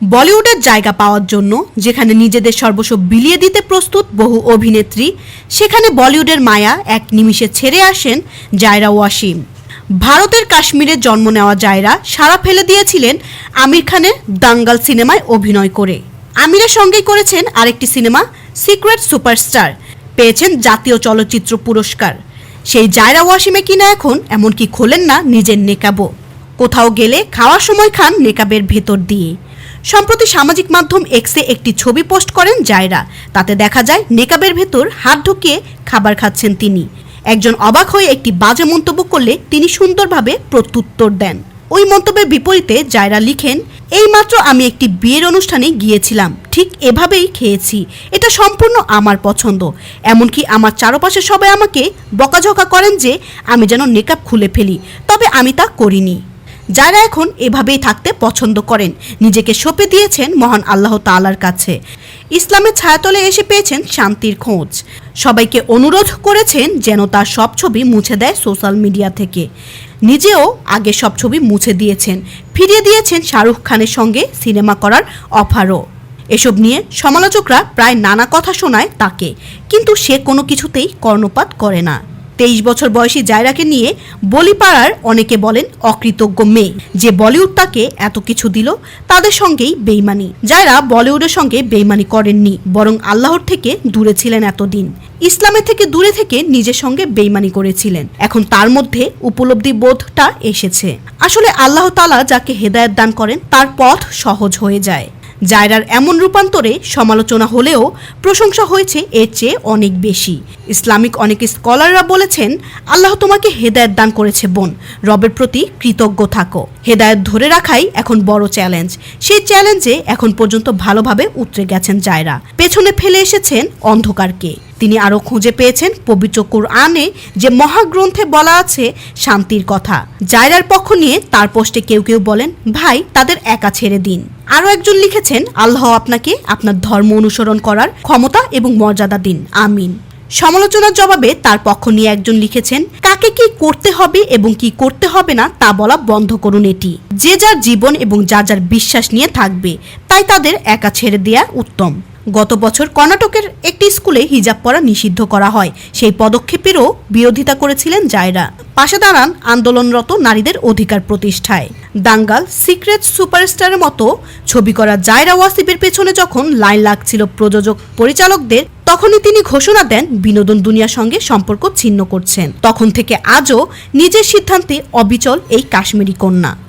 বলিউডের জায়গা পাওয়ার জন্য, যেখানে নিজেদের সর্বস্ব বিলিয়ে দিতে প্রস্তুত বহু অভিনেত্রী, সেখানে বলিউডের মায়া এক নিমিষে ছেড়ে আসেন জায়রা ওয়াসিম। ভারতের কাশ্মীরে জন্ম নেওয়া জায়রা সারা ফেলে দিয়েছিলেন আমির খানের দাঙ্গাল সিনেমায় অভিনয় করে। আমিরের সঙ্গেই করেছেন আরেকটি সিনেমা, সিক্রেট সুপারস্টার, পেয়েছেন জাতীয় চলচ্চিত্র পুরস্কার। সেই জায়রা ওয়াসিমে কিনা এখন এমনকি খোলেন না নিজের নেকাবও কোথাও গেলে খাওয়ার সময় খান নেকাবের ভেতর দিয়ে। সম্প্রতি সামাজিক মাধ্যম এক্সে একটি ছবি পোস্ট করেন জায়রা। তাতে দেখা যায়, নেকাবের ভেতর হাত ঢুকিয়ে খাবার খাচ্ছেন তিনি। একজন অবাক হয়ে একটি বাজে মন্তব্য করলে তিনি সুন্দরভাবে প্রত্যুত্তর দেন। ওই মন্তব্যের বিপরীতে জায়রা লিখেন এইমাত্র আমি একটি বিয়ের অনুষ্ঠানে গিয়েছিলাম। ঠিক এভাবেই খেয়েছি। এটা সম্পূর্ণ আমার পছন্দ। এমনকি আমার চারপাশে সবাই আমাকে বকাঝকা করেন যে আমি যেন নেকাব খুলে ফেলি। তবে আমি তা করিনি। যারা এখন এভাবেই থাকতে পছন্দ করেন, নিজেকে সঁপে দিয়েছেন মহান আল্লাহ তালার কাছে। ইসলামের ছায়াতলে এসে পেয়েছেন শান্তির খোঁজ। সবাইকে অনুরোধ করেছেন যেন তার সব ছবি মুছে দেয় সোশ্যাল মিডিয়া থেকে। নিজেও আগে সব ছবি মুছে দিয়েছেন। ফিরিয়ে দিয়েছেন শাহরুখ খানের সঙ্গে সিনেমা করার অফারও। এসব নিয়ে সমালোচকরা প্রায় নানা কথা শোনায় তাকে। কিন্তু সে কোনো কিছুতেই কর্ণপাত করে না। তেইশ বছর বয়সী জায়রাকে নিয়ে বলিপাড়ার অনেকে বলেন অকৃতজ্ঞ মেয়ে। যে বলিউড তাকে এত কিছু দিল, তাদের সঙ্গেই বেইমানি। জায়রা বলিউডের সঙ্গে বেইমানি করেননি, বরং আল্লাহর থেকে দূরে ছিলেন এতদিন। ইসলামের থেকে দূরে থেকে নিজের সঙ্গে বেইমানি করেছিলেন। এখন তার মধ্যে উপলব্ধি বোধটা এসেছে। আসলে আল্লাহ তালা যাকে হেদায়ত দান করেন, তার পথ সহজ হয়ে যায়। জায়রার এমন রূপান্তরে সমালোচনা হলেও প্রশংসা হয়েছে এর চেয়ে অনেক বেশি। ইসলামিক অনেক স্কলাররা বলেছেন, আল্লাহ তোমাকে হেদায়ত দান করেছে, বোন। রবের প্রতি কৃতজ্ঞ থাকো। হেদায়ত ধরে রাখাই এখন বড় চ্যালেঞ্জ। সেই চ্যালেঞ্জে এখন পর্যন্ত ভালোভাবে উতরে গেছেন জায়রা। পেছনে ফেলে এসেছেন অন্ধকারকে। তিনি আরও খুঁজে পেয়েছেন পবিত্র কুরআনে যে মহাগ্রন্থে বলা আছে শান্তির কথা। জায়রার পক্ষ নিয়ে তার পোস্টে কেউ কেউ বলেন, ভাই, তাদের একা ছেড়ে দিন। আরও একজন লিখেছেন, আল্লাহ আপনাকে আপনার ধর্ম অনুসরণ করার ক্ষমতা এবং মর্যাদা দিন। আমিন। সমালোচনার জবাবে তার পক্ষ নিয়ে একজন লিখেছেন, কাকে কি করতে হবে এবং কি করতে হবে না তা বলা বন্ধ করুন এটি। যে যার জীবন এবং যা যার বিশ্বাস নিয়ে থাকবে, তাই তাদের একা ছেড়ে দেয়া উত্তম। গত বছর কর্ণাটকের একটি স্কুলে হিজাব পরা নিষিদ্ধ করা হয়। সেই পদক্ষেপেরও বিরোধিতা করেছিলেন জায়রা। পাশে দাঁড়ান আন্দোলনরত নারীদের অধিকার প্রতিষ্ঠায়। দাঙ্গাল সিক্রেট সুপারস্টারের মতো ছবি করা জায়রা ওয়াসিবের পেছনে যখন লাইন লাগছিল প্রযোজক পরিচালকদের, তখনই তিনি ঘোষণা দেন বিনোদন দুনিয়ার সঙ্গে সম্পর্ক ছিন্ন করছেন। তখন থেকে আজও নিজের সিদ্ধান্তে অবিচল এই কাশ্মীরি কন্যা।